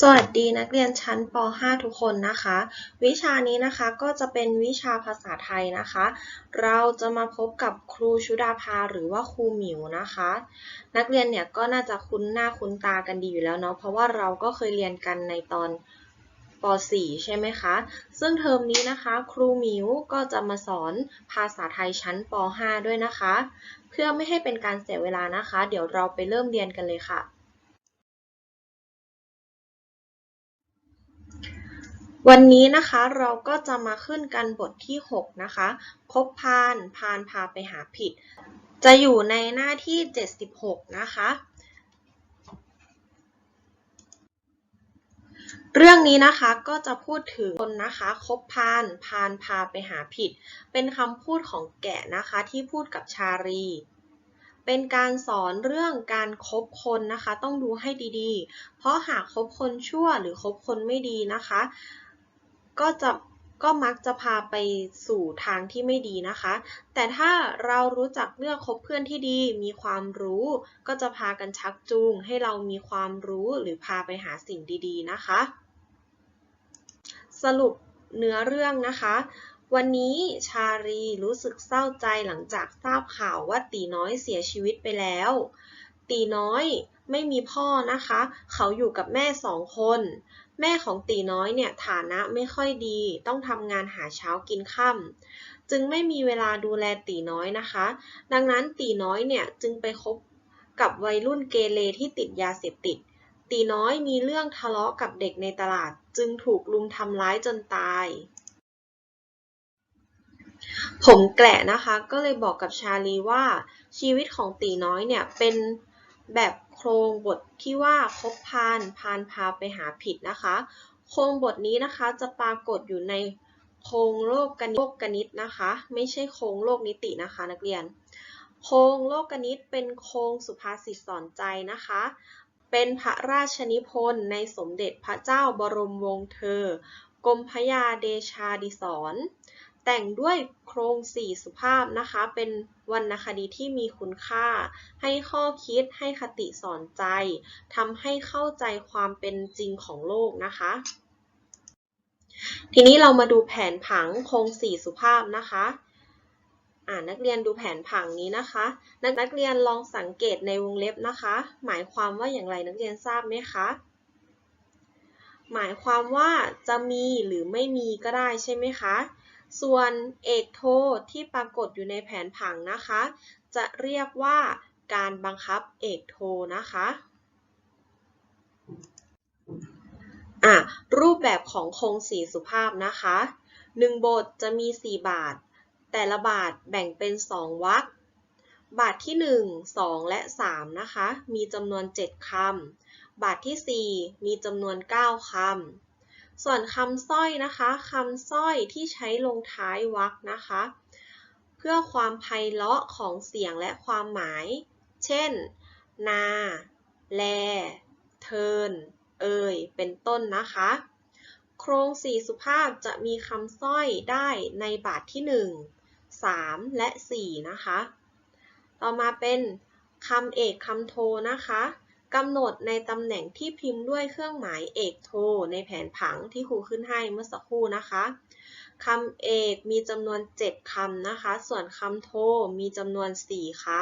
สวัสดีนักเรียนชั้นป .5 ทุกคนนะคะ วิชานี้นะคะก็จะเป็นวิชาภาษาไทยนะคะ เราจะมาพบกับครูชุดาภาหรือว่าครูหมิวนะคะ นักเรียนเนี่ยก็น่าจะคุ้นหน้าคุ้นตากันดีอยู่แล้วเนาะเพราะว่าเราก็เคยเรียนกันในตอนป .4 ใช่ไหมคะ ซึ่งเทอมนี้นะคะ ครูหมิวก็จะมาสอนภาษาไทยชั้นป .5 ด้วยนะคะ เพื่อไม่ให้เป็นการเสียเวลานะคะ เดี๋ยวเราไปเริ่มเรียนกันเลยค่ะ วันนี้นะคะเราก็จะมาขึ้นกันบทที่ 6 นะคะคบพานพานพาไปหาผิด จะอยู่ในหน้าที่ 76 นะคะ เรื่องนี้นะคะก็จะพูดถึงคนนะคะคบพานพานพาไปหาผิด เป็นคำพูดของแกะนะคะที่พูดกับชารีเป็นการสอนเรื่องการคบคนนะคะ ต้องดูให้ดีๆ เพราะหากคบคนชั่วหรือคบคนไม่ดีนะคะ ก็จะก็มักจะพาไปสู่ทางที่ไม่ดีนะคะ แต่ถ้าเรารู้จักเลือกคบเพื่อนที่ดี มีความรู้ ก็จะพากันชักจูง ให้เรามีความรู้หรือพาไปหาสิ่งดี ๆ นะคะ สรุปเนื้อเรื่องนะคะ วันนี้ชารีรู้สึกเศร้าใจหลังจากทราบข่าวว่าตีน้อยเสียชีวิตไปแล้ว ตีน้อยไม่มีพ่อนะคะ เขาอยู่กับแม่สองคน แม่ของตีน้อยเนี่ยฐานะไม่ค่อยดี ต้องทำงานหาเช้ากินค่ำจึงไม่มีเวลาดูแลตีน้อยนะคะ ดังนั้นตีน้อยเนี่ยจึงไปคบกับวัยรุ่นเกเรที่ติดยาเสพติด ตีน้อยมีเรื่องทะเลาะกับเด็กในตลาด จึงถูกลุมทำร้ายจนตาย ผมแกละนะคะก็เลยบอกกับชาลีว่าชีวิตของตีน้อยเนี่ยเป็นแบบ รงบทที่ว่าคบพานพานพาไปหาผิดนะคะ โครงบทนี้นะคะจะปรากฏอยู่ในโครงโลกกนิตโลกกนิตนะคะ ไม่ใช่โครงโลกนิตินะคะนักเรียน โครงโลกกนิตเป็นโครงสุภาษิตสอนใจนะคะ เป็นพระราชนิพนธ์ในสมเด็จพระเจ้าบรมวงศ์เธอกรมพระยาเดชาดิศร แต่งด้วยโครงสี่สุภาพนะคะ เป็นวรรณคดีที่มีคุณค่า ให้ข้อคิดให้คติสอนใจทำให้เข้าใจความเป็นจริงของโลกนะคะ ทีนี้เรามาดูแผนผังโครงสี่สุภาพนะคะอ่านักเรียนดูแผนผังนี้นะคะ นักนักเรียนลองสังเกตในวงเล็บนะคะ หมายความว่าอย่างไรนักเรียนทราบไหมคะหมายความว่าจะมีหรือไม่มีก็ได้ใช่ไหมคะ ส่วนเอกโทที่ปรากฏอยู่ในแผนผังนะคะ จะเรียกว่าการบังคับเอกโทนะคะอะรูปแบบของโครงสีสุภาพนะคะหนึ่งบทจะมี 4 บาท แต่ละบาทแบ่งเป็น 2 วรรคบาทที่ 1 2 และ 3 นะคะ มีจำนวน 7คำบาทที่ 4 มีจำนวน 9คำ ส่วนคำสร้อยนะคะคำสร้อยที่ใช้ลงท้ายวรรคนะคะ เพื่อความไพเราะของเสียงและความหมาย เช่น นา แล เทิน เอย เป็นต้นนะคะ โครงสี่สุภาพจะมีคำสร้อยได้ในบาทที่ 1 3 และ 4 นะคะ ต่อมาเป็นคำเอกคำโทนะคะ กำหนดในตำแหน่งที่พิมพ์ด้วยเครื่องหมายเอกโท ในแผนผังที่ครูขึ้นให้เมื่อสักครู่นะคะคำเอกมีจำนวน 7คำนะคะ ส่วนคำโทมีจำนวน 4คำ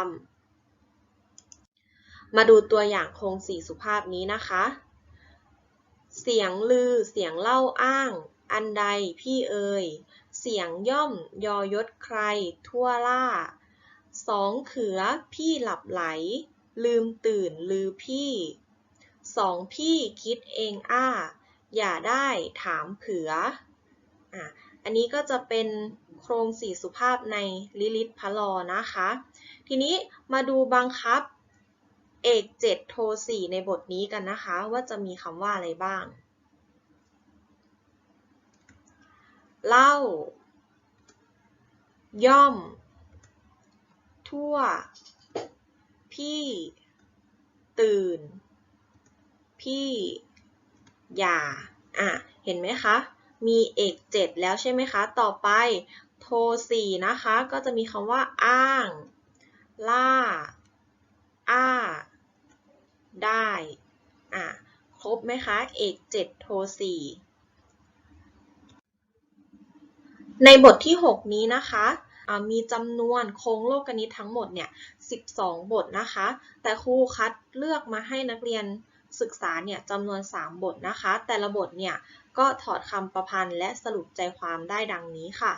มาดูตัวอย่างโครงสี่สุภาพนี้นะคะ เสียงลือ เสียงเล่าอ้าง อันใดพี่เอ่ย เสียงย่อม ยอยศใคร ทั่วล่า สองเขือ พี่หลับไหล ลืมตื่นลือพี่สองพี่คิดเองอ้า อย่าได้ถามเขืออะอันนี้ก็จะเป็นโครงสี่สุภาพในลิลิตพะลอนะคะ ทีนี้มาดูบังคับเอกเจ็ดโทสี่ในบทนี้กันนะคะ ว่าจะมีคำว่าอะไรบ้าง เล่า ย่อม ทั่ว พี่ ตื่น พี่ อย่า อะ เห็นไหมคะ มีเอกเจ็ดแล้วใช่ไหมคะ ต่อไป โทสี่นะคะ ก็จะมีคำว่า อ้าง ล่า อ้า ได้ อะ ครบไหมคะ เอกเจ็ดโทสี่ในบทที่ 6 นี้นะคะ มีจำนวนโครงโลกนิตทั้งหมดเนี่ย 12 บทนะคะ แต่ครูคัดเลือกมาให้นักเรียนศึกษาเนี่ยจำนวน 3 บทนะคะ แต่ละบทเนี่ยก็ถอดคำประพันธ์และสรุปใจความได้ดังนี้ค่ะ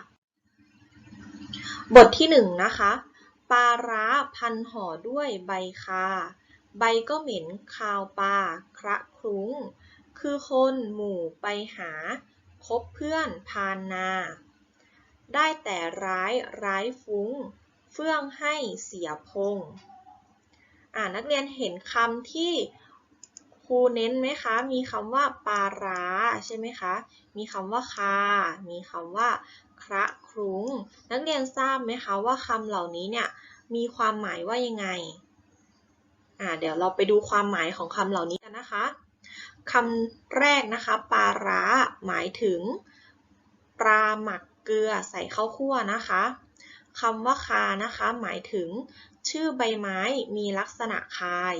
บทที่ 1 นะคะ ปลาร้าพันห่อด้วยใบคา ใบก็เหม็นคาวปลาคระครุ้ง คือคนหมู่ไปหาพบเพื่อนพานนา ได้แต่ร้ายร้ายฟุ้ง เฟื่องให้เสียพงอ่านักเรียนเห็นคำที่ครูเน้นไหมคะ มีคำว่าปาร้าใช่ไหมคะ มีคำว่าคา มีคำว่าคระครุ้ง นักเรียนทราบไหมคะว่าคำเหล่านี้เนี่ยมีความหมายว่ายังไง อ่าเดี๋ยวเราไปดูความหมายของคำเหล่านี้กันนะคะคำแรกนะคะ ปาร้าหมายถึง ปลาหมัก เกลือใส่ข้าวคั่วนะคะคำว่าคานะคะ หมายถึง ชื่อใบไม้มีลักษณะคาย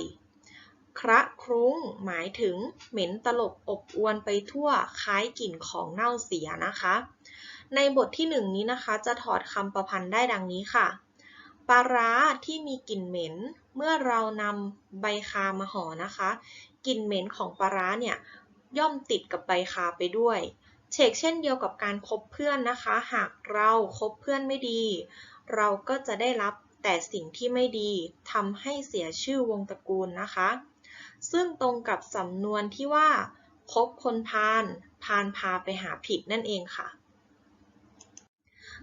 คระครุ้ง หมายถึง เหม็นตลบอบอวนไปทั่วคล้ายกลิ่นของเน่าเสียนะคะ ในบทที่หนึ่งนี้นะคะจะถอดคำประพันธ์ได้ดังนี้ค่ะปลาร้าที่มีกลิ่นเหม็น เมื่อเรานำใบคามาห่อนะคะ กลิ่นเหม็นของปลาร้าเนี่ยย่อมติดกับใบคาไปด้วย เชกเช่นเดียวกับการคบเพื่อนนะคะ หากเราคบเพื่อนไม่ดี เราก็จะได้รับแต่สิ่งที่ไม่ดีทำให้เสียชื่อวงตระกูลนะคะ ซึ่งตรงกับสำนวนที่ว่าคบคนพาลพาลพาไปหาผิดนั่นเองค่ะ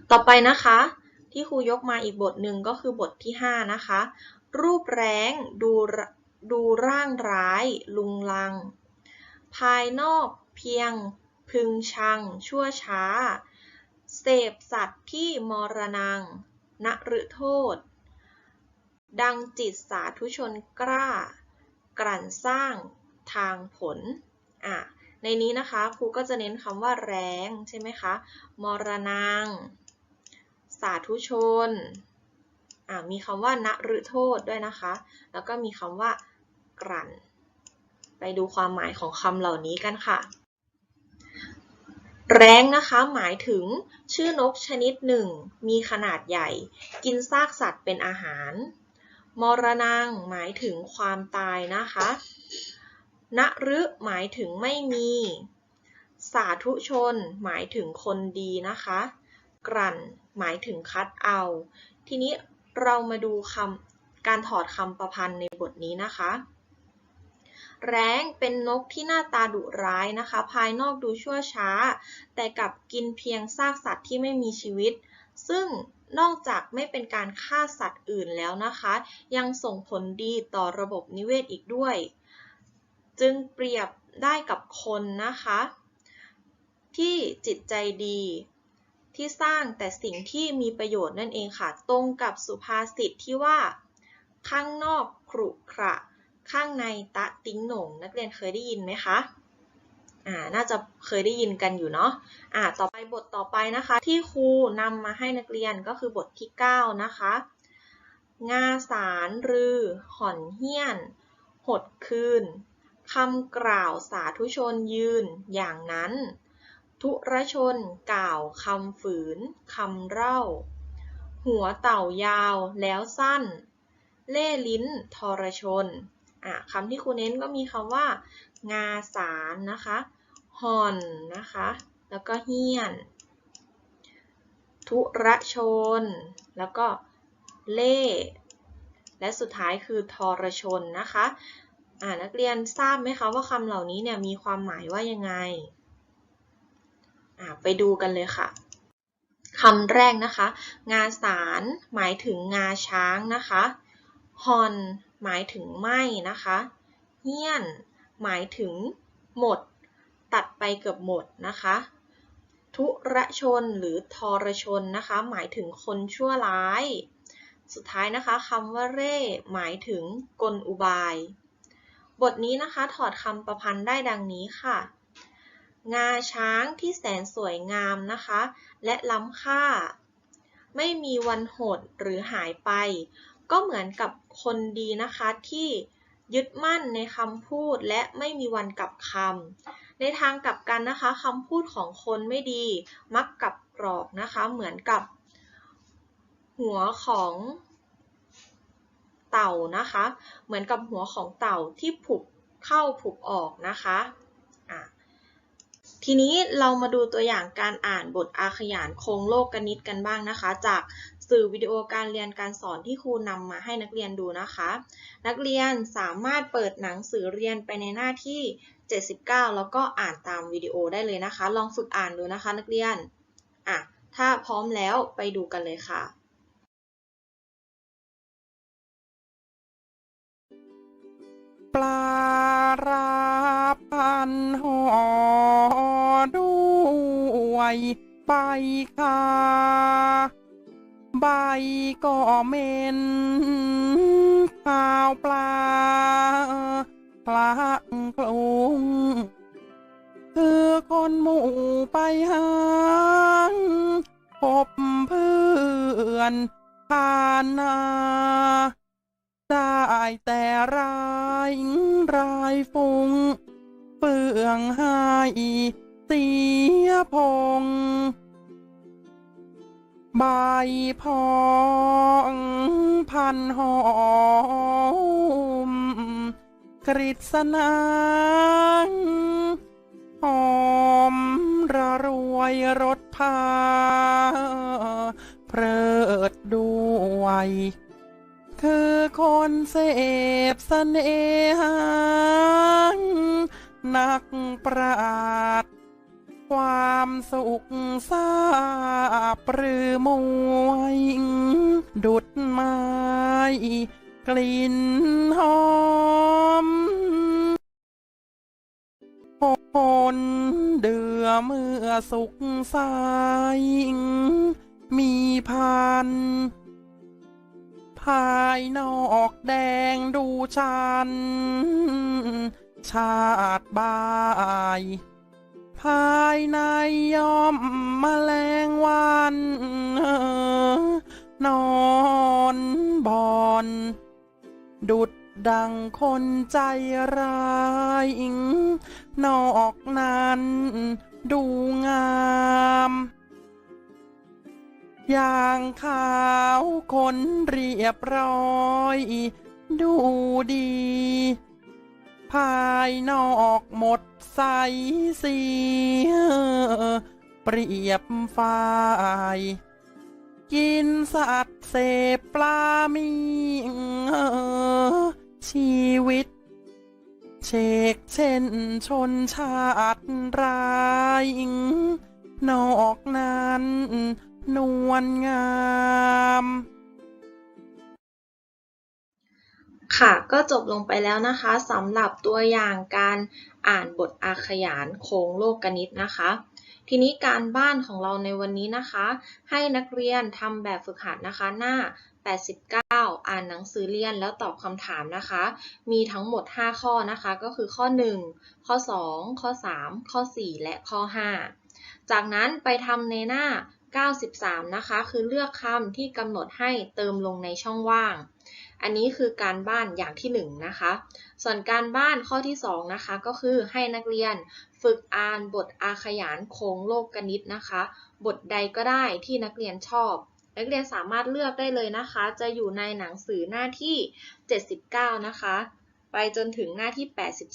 ต่อไปนะคะ ที่ครูยกมาอีกบทหนึ่งก็คือบทที่ 5 นะคะ รูปแรงดูดูร่างร้าย ลุงลัง ภายนอกเพียง พึงชัง ชั่วช้า เสพสัตว์ที่มรณงนฤโทษ ดังจิตสาธุชนกล้า กลั่นสร้างทางผลอะในนี้นะคะครูก็จะเน้นคำว่าแรงใช่ไหมคะ มรณงสาธุชนมีคำว่าณฤโทษด้วยนะคะ แล้วก็มีคำว่ากลั่น ไปดูความหมายของคำเหล่านี้กันค่ะ แร้งนะคะหมายถึงชื่อนกชนิดหนึ่ง มีขนาดใหญ่ กินซากสัตว์เป็นอาหาร มรณงหมายถึงความตายนะคะณฤหมายถึงไม่มี สาธุชน หมายถึงคนดีนะคะกลั่น หมายถึงคัดเอา ทีนี้เรามาดูคำการถอดคำประพันธ์ในบทนี้นะคะ แร้งเป็นนกที่หน้าตาดุร้ายนะคะ ภายนอกดูชั่วช้า แต่กลับกินเพียงซากสัตว์ที่ไม่มีชีวิต ซึ่งนอกจากไม่เป็นการฆ่าสัตว์อื่นแล้วนะคะ ยังส่งผลดีต่อระบบนิเวศอีกด้วย จึงเปรียบได้กับคนนะคะ ที่จิตใจดี ที่สร้างแต่สิ่งที่มีประโยชน์นั่นเองค่ะ ตรงกับสุภาษิตที่ว่า ข้างนอกครุขระ ข้างในตะติ้งหน่งนักเรียนเคยได้ยินไหมคะอ่าน่าจะเคยได้ยินกันอยู่เนาะอ่าต่อไปบทต่อไปนะคะ ที่ครูนำมาให้นักเรียนก็คือบทที่ 9 นะคะ งาสารรือห่อนเฮี้ยน หดคืนคำกล่าวสาธุชนยืนอย่างนั้น ทุรชนกล่าวคำฝืนคำเล่า หัวเต่ายาวแล้วสั้น เล่ลิ้นทรชน อะคำที่ครูเน้นก็มีคำว่า งาสารนะคะห่อนนะคะ แล้วก็เฮี้ยน ทุระชน แล้วก็เล่ และสุดท้ายคือทรชนนะคะอ่านักเรียนทราบไหมคะว่าคำเหล่านี้เนี่ยมีความหมายว่ายังไงไปดูกันเลยค่ะคำแรกนะคะ งาสารหมายถึงงาช้างนะคะฮอน หมายถึงไหมนะคะเฮี้ยน หมายถึงหมด ตัดไปเกือบหมดนะคะทุรชนหรือทรชนนะคะ หมายถึงคนชั่วร้าย สุดท้ายนะคะคำว่าเร่หมายถึงกลอุบาย บทนี้นะคะถอดคำประพันธ์ได้ดังนี้ค่ะ งาช้างที่แสนสวยงามนะคะ และล้ำค่า ไม่มีวันหดหรือหายไป ก็เหมือนกับคนดีนะคะที่ยึดมั่นในคำพูดและไม่มีวันกลับคำในทางกลับกันนะคะคำพูดของคนไม่ดี มักกลับกรอกนะคะ เหมือนกับ หัวของเต่านะคะ เหมือนกับหัวของเต่าที่ผุบเข้าผุบออกนะคะะทีนี้เรามาดูตัวอย่างการอ่านบทอาขยานโครงโลกกนิตกันบ้างนะคะ จาก สื่อวิดีโอการเรียนการสอนที่ครูนำมาให้นักเรียนดูนะคะ นักเรียนสามารถเปิดหนังสือเรียนไปในหน้าที่ 79 แล้วก็อ่านตามวิดีโอได้เลยนะคะ ลองฝึกอ่านดูนะคะ นักเรียนอะถ้าพร้อมแล้วไปดูกันเลยค่ะปลาราพันห่อด้วยใบคา ใบก็เม็นข้าวปลาพลักคลุงคือคนหมู่ไปหาพบเพื่อนผ่านนาได้แต่รายรายฟุงเปื่องหายเสียพง ใบพองพันหอมกฤษณางหอมระรวยรถพาเพลิดด้วยคือคนเสพเสน่หานักปราด ความสุขทราบหรือมวยดุดไม้กลิ่นหอมผลเดือเมื่อสุขใสมีพัน ภายนอกแดงดูชัน ชาติบาย ภายในยอมแมลงวันนอนบอน ดุดดังคนใจร้ายนอกนั้นดูงามอย่างขาวคนเรียบร้อย ดูดี ภายนอกหมดใสเสียเปรียบฝ่ายกินสัตว์เสพปลามีชีวิต เชกเช่นชนชาติรายนอกนั้น นวลงาม ค่ะ ก็จบลงไปแล้วนะคะสำหรับตัวอย่างการอ่านบทอาขยานโครงโลกกนิตนะคะ ทีนี้การบ้านของเราในวันนี้นะคะ ให้นักเรียนทำแบบฝึกหัดนะคะหน้า 89 อ่านหนังสือเรียนแล้วตอบคำถามนะคะ มีทั้งหมด 5 ข้อนะคะ ก็คือข้อ 1 ข้อ 2 ข้อ 3 ข้อ 4 และข้อ 5 จากนั้นไปทำในหน้า 93 นะคะ คือเลือกคำที่กำหนดให้เติมลงในช่องว่าง อันนี้คือการบ้านอย่างที่ 1 นะคะ ส่วนการบ้านข้อที่ 2 นะคะ ก็คือให้นักเรียนฝึกอ่านบทอาขยานโครงโลกกนิตนะคะ บทใดก็ได้ที่นักเรียนชอบ นักเรียนสามารถเลือกได้เลยนะคะ จะอยู่ในหนังสือหน้าที่ 79 นะคะไปจนถึงหน้าที่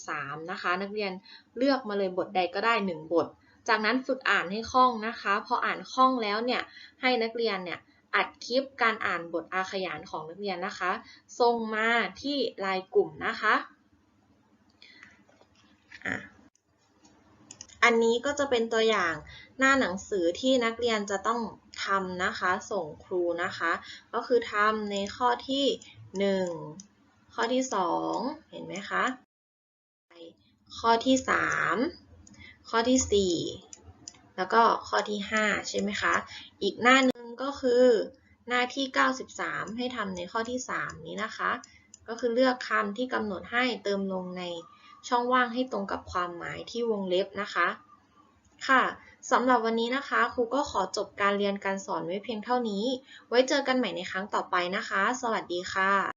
83 นะคะ นักเรียนเลือกมาเลยบทใดก็ได้ 1 บท จากนั้นฝึกอ่านให้คล่องนะคะ พออ่านคล่องแล้วเนี่ยให้นักเรียนเนี่ยอัดคลิปการอ่านบทอาขยานของนักเรียนนะคะส่งมาที่ไลน์กลุ่มนะคะอันนี้ก็จะเป็นตัวอย่างหน้าหนังสือที่นักเรียนจะต้องทำนะคะ ส่งครูนะคะ ก็คือทำในข้อที่ 1 ข้อที่ 2 เห็นไหมคะ ข้อที่ 3 ข้อที่ 4 แล้วก็ข้อที่ 5 ใช่ไหมคะ อีกหน้าหนึ่งก็คือหน้าที่ 93 ให้ทำในข้อที่ 3 นี้นะคะ ก็คือเลือกคำที่กำหนดให้เติมลงในช่องว่างให้ตรงกับความหมายที่วงเล็บนะคะ ค่ะสำหรับวันนี้นะคะครูก็ขอจบการเรียนการสอนไว้เพียงเท่านี้ ไว้เจอกันใหม่ในครั้งต่อไปนะคะ สวัสดีค่ะ